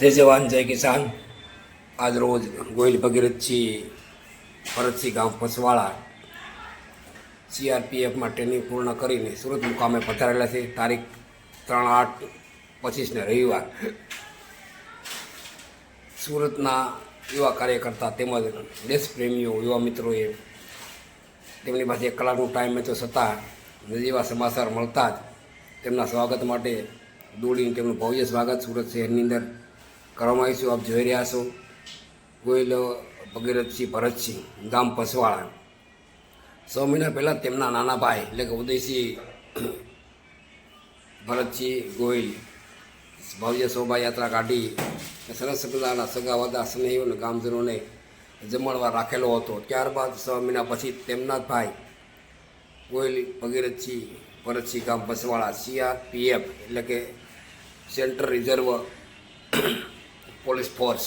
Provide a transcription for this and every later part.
જય જવાન જય કિસાન. આજ રોજ ગોયલ ભગીરથજી ભરતસિંહ ગામ પસવાળા સીઆરપીએફમાં ટ્રેનિંગ પૂર્ણ કરીને સુરત મુકામે પધારેલા છે. તારીખ ત્રણ આઠ પચીસને રવિવાર. સુરતના યુવા કાર્યકર્તા તેમજ દેશપ્રેમીઓ યુવા મિત્રોએ તેમની પાસે એક કલાકનો ટાઈમ હતો છતાં નજીવા સમાચાર મળતા જ તેમના સ્વાગત માટે દોડીને તેમનું ભવ્ય સ્વાગત સુરત શહેરની અંદર કરવામાં આવ્યું છે આપ જોઈ રહ્યા છો. ગોયલ, ભગીરથસિંહ, ભરતસિંહ, ગામ પસવાળા. છ મહિના પહેલાં તેમના નાના ભાઈ, એટલે કે ઉદયસિંહ, ભરતસિંહ, ગોયલ ભવ્ય શોભાયાત્રા કાઢી સરસ મજાના સગાવાદા સ્નેહીઓ અને ગામજનોને જમણવાર રાખેલો હતો. ત્યારબાદ છ મહિના પછી તેમના જ ભાઈ, ગોયલ, ભગીરથસિંહ, ભરતસિંહ ગામ બસવાળા સીઆરપીએફ, એટલે કે સેન્ટ્રલ રિઝર્વ પોલીસ ફોર્સ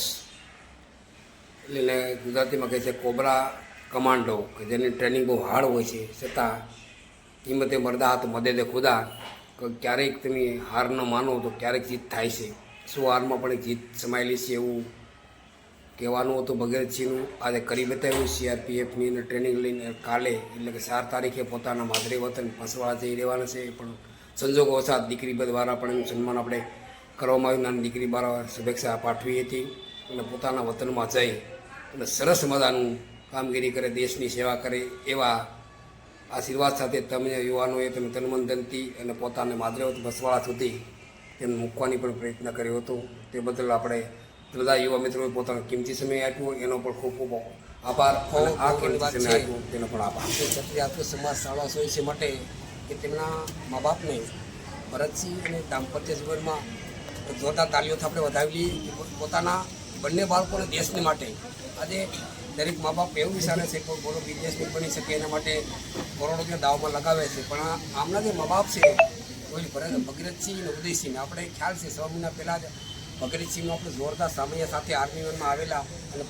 એટલે ગુજરાતીમાં કહે છે કોબરા કમાન્ડો, કે જેની ટ્રેનિંગ બહુ હાર્ડ હોય છે, છતાં કિંમતે મરદા તો મદદે ખુદા, કે ક્યારેક તમે હાર ન માનો તો ક્યારેક જીત થાય છે. શું હારમાં પણ જીત સમાયેલી છે એવું કહેવાનું હતું ભગતસિંહનું? આજે કરી બતાવ્યું સીઆરપીએફની અંદર ટ્રેનિંગ લઈને કાલે, એટલે કે ચાર તારીખે પોતાના માદરે વતન પસવાળા જઈ રહેવાના છે, પણ સંજોગો વસાત દીકરી દ્વારા પણ એનું સન્માન આપણે કરવામાં આવ્યું નાની દીકરી બાર શુભેચ્છા પાઠવી હતી અને પોતાના વતનમાં જઈ અને સરસ મજાનું કામગીરી કરે દેશની સેવા કરે એવા આશીર્વાદ સાથે તમે યુવાનોએ તમે તનમન ધનથી અને પોતાને માદરેવત બસવાળા સુધી તેમને મૂકવાની પણ પ્રયત્ન કર્યો હતો. તે બદલ આપણે બધા યુવા મિત્રોએ પોતાનો કિંમતી સમય આપ્યો. એનો પણ ખૂબ ખૂબ આભાર આ કિંમતી સમય આપ્યો તેનો પણ આભાર. ક્ષત્રિય સમાજ શાળા હોય છે માટે કે તેમના મા બાપને ભરતસિંહ અને દાંપત્ય જીવનમાં જોરદાર તાલીઓથી આપણે વધાવી પોતાના બંને બાળકોને દેશને માટે. આજે દરેક મા બાપ એવું વિચારે છે કે બોલો બિઝનેસમેન બની શકે એના માટે કરોડો રૂપિયા દાવમાં લગાવે છે. પણ આમના જે મા બાપ છે, કોઈ ભરત ભગીરથસિંહ અને ઉદયસિંહ આપણે ખ્યાલ છે, સો મહિના પહેલાં જ ભગીરથસિંહનું આપણે જોરદાર સામૈયા સાથે આર્મી વનમાં આવેલા અને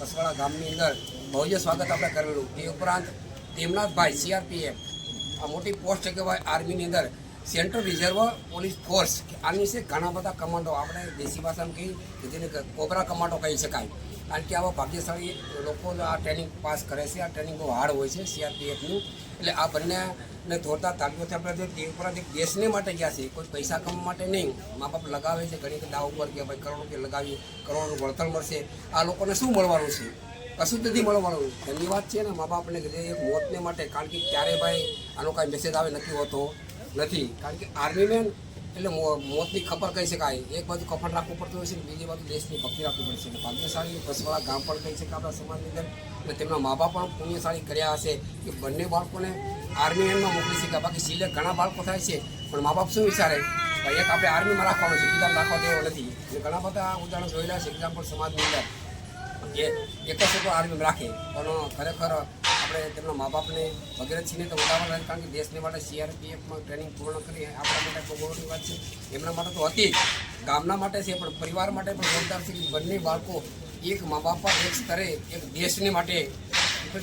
પસવાડા ગામની અંદર ભવ્ય સ્વાગત આપણે કરેલું. તે ઉપરાંત તેમના જ ભાઈ સીઆરપીએફ આ મોટી પોસ્ટ કહેવાય આર્મીની અંદર સેન્ટ્રલ રિઝર્વ પોલીસ ફોર્સ આની છે ઘણા બધા કમાન્ડો આપણે દેશી ભાષામાં કહી કે જેને કોબરા કમાન્ડો કહી શકાય. કારણ કે આવા ભાગ્યશાળી લોકો આ ટ્રેનિંગ પાસ કરે છે, આ ટ્રેનિંગ બહુ હાર્ડ હોય છે સીઆરપીએફનું એટલે આ બંનેને જોરદાર તાલીઓથી આપણે જો ઉપરાંત એક દેશને માટે ગયા છે કોઈ પૈસા કમાવા માટે નહીં. મા બાપ લગાવે છે, ઘણી દાવ ઉપર કે ભાઈ કરોડો રૂપિયા લગાવી, કરોડનું વળતર મળશે. આ લોકોને શું મળવાનું છે? કશું નથી મળવાનું. એમની વાત છે ને મા બાપને એક મોતને માટે, કારણ કે ક્યારે ભાઈ આનો કાંઈ મેસેજ આવે નથી હોતો. નથી. કારણ કે આર્મી મેન એટલે મોતની ખબર કહી શકાય. એક બાજુ કફન રાખવું પડતું હોય છે બીજી બાજુ દેશની ભક્તિ રાખવી પડશે અને ભાગ્યશાળી બસવાળા ગામ પણ કહી શકાય આપણા સમાજની અંદર. અને તેમના મા બાપ પણ પુણ્યશાળી કર્યા હશે કે બંને બાળકોને આર્મી મેનમાં મોકલી શકાય. બાકી સિલેક્ટ ઘણા બાળકો થાય છે. પણ મા બાપ શું વિચારે? એક આપણે આર્મીમાં રાખવાનો છે. બીજા રાખવા દેવો નથી. અને ઘણા બધા ઉદાહરણો જોયેલા છે. એક્ઝામ્પલ સમાજની અંદર. એ એક જ છોકરો આર્મીમાં રાખે. પણ ખરેખર આપણે તેમના મા બાપને વગેરે છીને તો વધારવા લાગે કારણ કે દેશને માટે સીઆરપીએફમાં ટ્રેનિંગ પૂર્ણ કરી આપણા માટે બહુ ગૌરવની વાત છે. એમના માટે તો હતી ગામના માટે છે, પણ પરિવાર માટે પણ જોરદાર છે કે બંને બાળકો એક મા બાપ એક સ્તરે એક દેશને માટે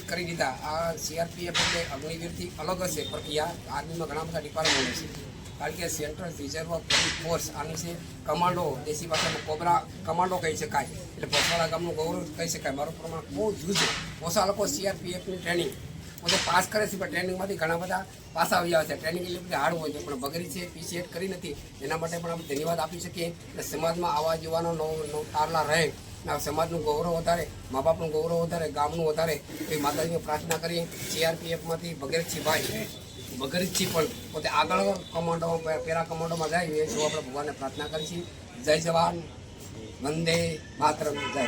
કરી દીધા. આ સીઆરપીએફ એટલે અગ્નિવીરથી અલગ હશે પ્રક્રિયા આર્મીમાં ઘણા બધા ડિપાર્ટમેન્ટ છે કારણ કે સેન્ટ્રલ રિઝર્વ પોલીસ ફોર્સ આની છે કમાન્ડો દેશી ભાષામાં કોબરા કમાન્ડો કહી શકાય. એટલે ભોસાળા ગામનું ગૌરવ કહી શકાય. મારું પ્રમાણ બહુ જુજ પોસા લોકો સીઆરપીએફની ટ્રેનિંગ પોતે પાસ કરે છે, પણ ટ્રેનિંગમાંથી ઘણા બધા પાસા આવી આવે છે. ટ્રેનિંગ એટલી બધી હાર્ડ હોય છે, પણ બગરી છે પીસીએટ કરી નથી. એના માટે પણ આપણે ધન્યવાદ આપી શકીએ અને સમાજમાં આવા યુવાનો નવ તારલા રહે. સમાજનું ગૌરવ વધારે મા બાપનું ગૌરવ વધારે, ગામનું વધારે. એ માતાજીને પ્રાર્થના કરીએ સીઆરપીએફમાંથી ભગીરથસિંહ ભગીરથસિંહ પણ પોતે આગળ કમાન્ડો, પેરા કમાન્ડોમાં જાય, એ જો આપણે ભગવાનને પ્રાર્થના કરીશું? જય જવાન, વંદે માતરમ, જય